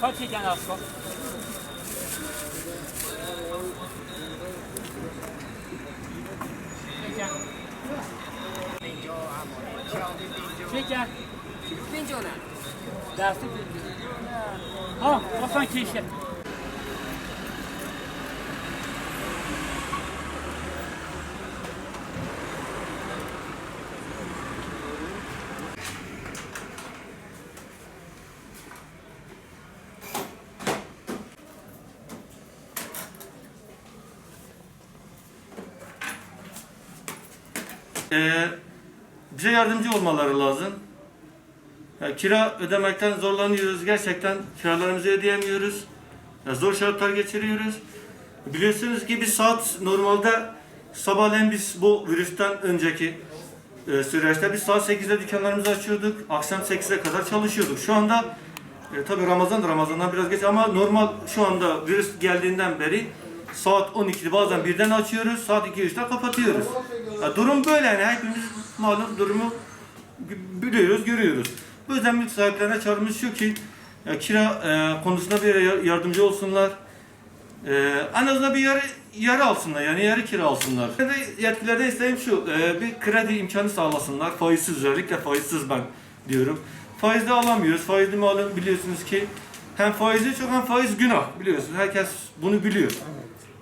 Kaç yiyeceksin Asko? Şeker. Fincanı. Dersi fincanı. Ha, o sanki işe. Ee, bize yardımcı olmaları lazım. Ya kira ödemekten zorlanıyoruz. Gerçekten kiralarımızı ödeyemiyoruz. Ya zor şartlar geçiriyoruz. Biliyorsunuz ki bir saat normalde sabahleyin biz bu virüsten önceki e, süreçte biz saat 8'de dükkanlarımızı açıyorduk. Akşam 8'e kadar çalışıyorduk. Şu anda e, tabii Ramazan da Ramazan'dan biraz geç ama normal şu anda virüs geldiğinden beri saat 12'de bazen birden açıyoruz. Saat 2-3'te kapatıyoruz. Ya durum böyle yani hepimiz malum durumu bi- biliyoruz, görüyoruz. Bu yüzden mülk sahiplerine çağrımız şu ki ya kira e, konusunda bir yardımcı olsunlar. E, en azından bir yarı, yarı alsınlar yani yarı kira alsınlar. Bir de Yetkililerden isteğim şu e, bir kredi imkanı sağlasınlar. Faizsiz özellikle faizsiz ben diyorum. Faizde alamıyoruz. Faizli malum biliyorsunuz ki hem faizi çok hem faiz günah biliyorsunuz. Herkes bunu biliyor.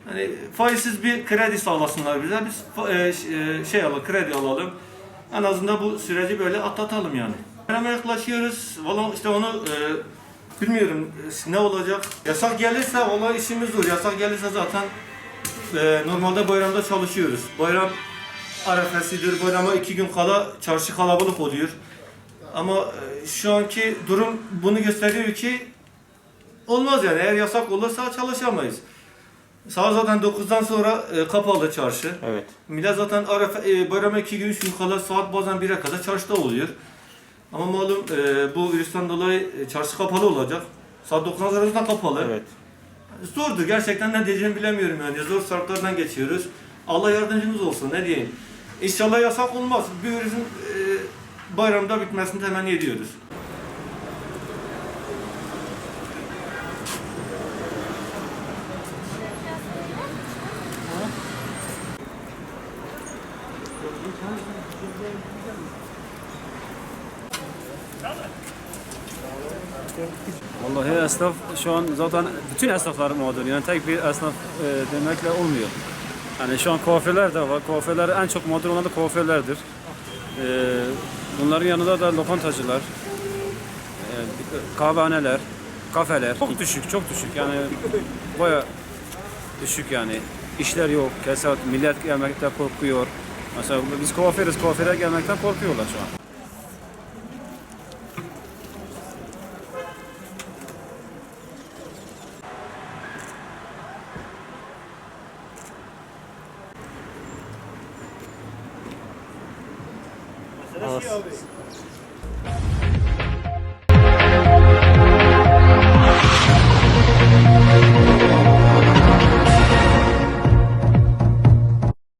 Hani faizsiz bir kredi sağlasınlar bize. Biz e, e, şey alalım, kredi alalım. En azından bu süreci böyle atlatalım yani. Bayrama yaklaşıyoruz. Valla işte onu e, bilmiyorum e, ne olacak. Yasak gelirse valla işimiz zor. Yasak gelirse zaten e, normalde bayramda çalışıyoruz. Bayram arefesidir. Bayrama iki gün kala çarşı kalabalık oluyor. Ama e, şu anki durum bunu gösteriyor ki olmaz yani. Eğer yasak olursa çalışamayız. Saat zaten 9'dan sonra e, kapalı çarşı. Evet. Millet zaten Arefe, e, bayrama 2 gün 3 gün kala saat bazen 1'e kadar çarşıda oluyor. Ama malum e, bu virüsten dolayı e, çarşı kapalı olacak. Saat 9'dan sonra zaten kapalı. Evet. Zordur gerçekten ne diyeceğimi bilemiyorum yani. Zor şartlardan geçiyoruz. Allah yardımcımız olsun ne diyeyim. İnşallah yasak olmaz. Bir virüsün e, bayramda bitmesini temenni ediyoruz. Vallahi esnaf şu an zaten bütün esnaflar mağdur. Yani tek bir esnaf e, demekle olmuyor. Yani şu an kuaförler de var. Kuaförler en çok mağdur olan da kuaförlerdir. E, bunların yanında da lokantacılar, e, kahvehaneler, kafeler. Çok düşük, çok düşük. Yani baya düşük yani. İşler yok, kesat, millet gelmekten korkuyor. Mesela biz kuaförüz, kuaföre gelmekten korkuyorlar şu an. Mesela şey abi,